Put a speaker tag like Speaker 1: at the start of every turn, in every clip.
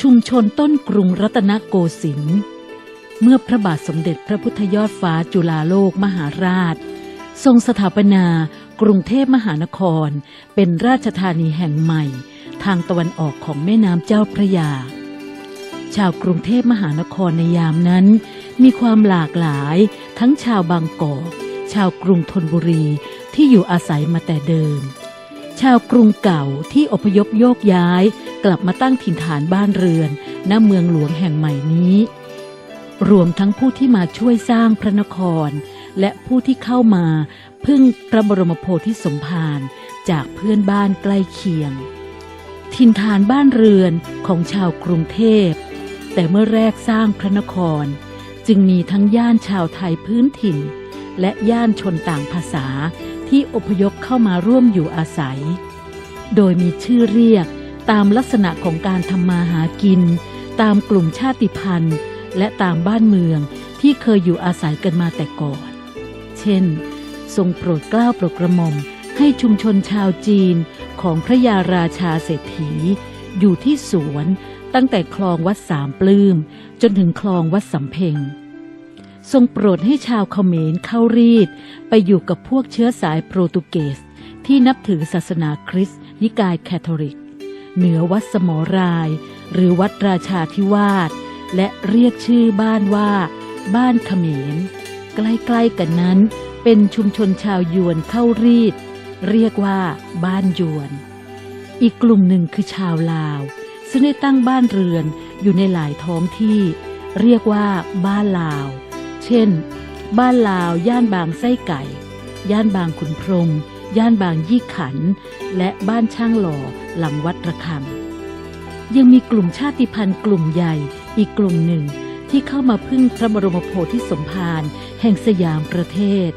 Speaker 1: ชุมชนต้นกรุงรัตนโกสินทร์เมื่อพระบาทสมเด็จพระพุทธยอดฟ้าจุฬาโลกมหาราช ทรงสถาปนากรุงเทพมหานคร เป็นราชธานีแห่งใหม่ ทางตะวันออกของแม่น้ำเจ้าพระยา ชาวกรุงเทพมหานครในยามนั้น มีความหลากหลาย ทั้งชาวบางกอกชาวกรุงธนบุรีที่อยู่อาศัยมาแต่เดิม ชาวกรุงเก่าที่อพยพโยกย้าย กลับมาตั้งถิ่นฐานบ้านเรือนณเมืองหลวงแห่งใหม่นี้ รวมทั้งผู้ที่มาช่วยสร้างพระนคร และผู้ที่เข้ามาพึ่งพระบรมโพธิสมภารจากเพื่อนบ้านใกล้เคียง ถิ่นฐานบ้านเรือนของชาวกรุงเทพ แต่เมื่อแรกสร้างพระนคร จึงมีทั้งย่านชาวไทยพื้นถิ่น และย่านชนต่างภาษา ที่อพยพเข้ามาร่วมอยู่อาศัย โดยมีชื่อเรียกตามลักษณะของการทำมาหากิน ตามกลุ่มชาติพันธุ์ และตามบ้านเมืองที่เคยอยู่อาศัยกันมาแต่ก่อน เช่น ทรงโปรดเกล้าโปรดกระหม่อมให้ชุมชนชาวจีนของพระยาราชาเศรษฐี อยู่ที่สวนตั้งแต่คลองวัดสามปลื้ม จนถึงคลองวัดสำเพ็ง ทรงโปรดให้ชาวเขมรเข้ารีด ไปอยู่กับพวกเชื้อสายโปรตุเกส ที่นับถือศาสนาคริสต์นิกายแคทอลิก เหนือวัดสมอราย หรือวัดราชาธิวาสและเรียกชื่อบ้านว่า บ้านเขมร ใกล้ๆกันนั้น เป็นชุมชนชาวยวนเข้ารีด เรียกว่าบ้านยวน อีกกลุ่มหนึ่งคือชาวลาว ซึ่งได้ตั้งบ้านเรือนอยู่ในหลายท้องที่ เรียกว่าบ้านลาว ช่น บ้านลาว ย่านบางไส้ไก่ ย่านบางขุนพรม ย่านบางยี่ขัน และบ้านช่างหล่อหลังวัดระฆัง ยังมีกลุ่มชาติพันธุ์กลุ่มใหญ่อีกกลุ่มหนึ่งที่เข้ามาพึ่งพระบรมโพธิสมภารแห่งสยามประเทศ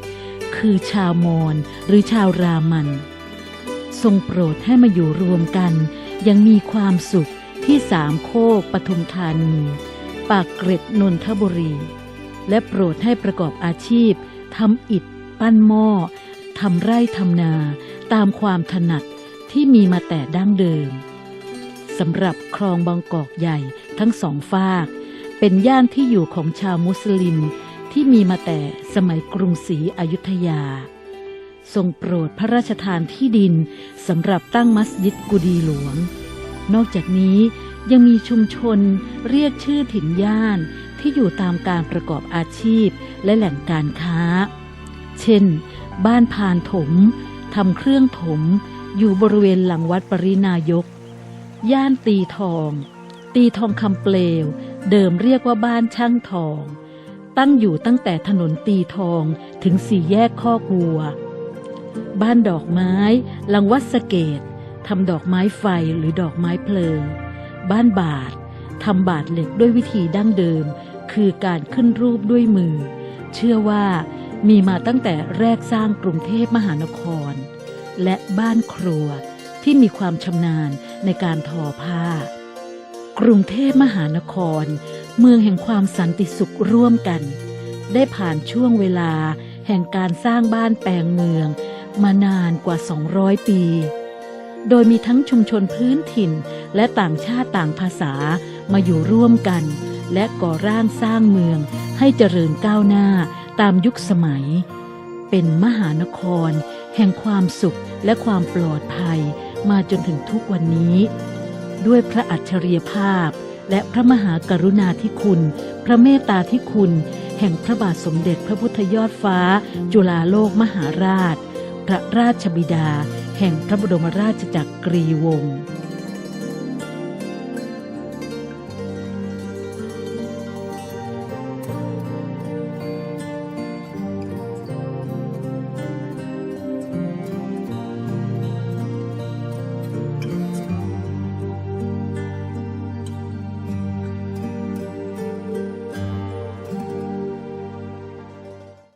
Speaker 1: คือชาวมอญหรือชาวรามัน ทรงโปรดให้มาอยู่รวมกัน ยังมีความสุขที่สามโคกปทุมธานี ปากเกร็ดนนทบุรี และโปรดให้ประกอบอาชีพทำอิฐ ปั้นหม้อทำไร่ทำนา ตามความถนัดที่มีมาแต่ดั้งเดิมสำหรับคลองบางกอกใหญ่ทั้งสองฝาก เป็นย่านที่อยู่ของชาวมุสลิมที่มีมาแต่สมัยกรุงศรีอยุธยา ทรงโปรดพระราชทานที่ดินสำหรับตั้งมัสยิดกุดีหลวง นอกจากนี้ยังมีชุมชนเรียกชื่อถิ่นย่าน ที่อยู่ตามการประกอบอาชีพและแหล่งการค้า เช่น บ้านพานถมทำเครื่องถม อยู่บริเวณหลังวัดปรินายก ย่านตีทอง ตีทองคำเปลว เดิมเรียกว่าบ้านช่างทอง ตั้งอยู่ตั้งแต่ถนนตีทองถึงสี่แยกข้อกวัว บ้านดอกไม้ หลังวัดสะเกตทำดอกไม้ไฟหรือดอกไม้เพลิง บ้านบาททำบาทเหล็กด้วยวิธีดั้งเดิม คือการขึ้นรูปด้วยมือ เชื่อว่ามีมาตั้งแต่แรกสร้างกรุงเทพมหานคร และบ้านครัวที่มีความชำนาญในการทอผ้า กรุงเทพมหานคร เมืองแห่งความสันติสุขร่วมกัน ได้ผ่านช่วงเวลาแห่งการสร้างบ้านแปลงเมือง มานานกว่า 200 ปี โดยมีทั้งชุมชนพื้นถิ่นและต่างชาติต่างภาษามาอยู่ร่วมกัน และก่อร่างสร้างเมืองให้เจริญก้าวหน้าตามยุคสมัย เป็นมหานคร แห่งความสุขและความปลอดภัยมาจนถึงทุกวันนี้ ด้วยพระอัจฉริยภาพ และพระมหากรุณาธิคุณ พระเมตตาธิคุณ แห่งพระบาทสมเด็จพระพุทธยอดฟ้า จุฬาโลกมหาราช พระราชบิดา แห่งพระบรมราชจักรีวงศ์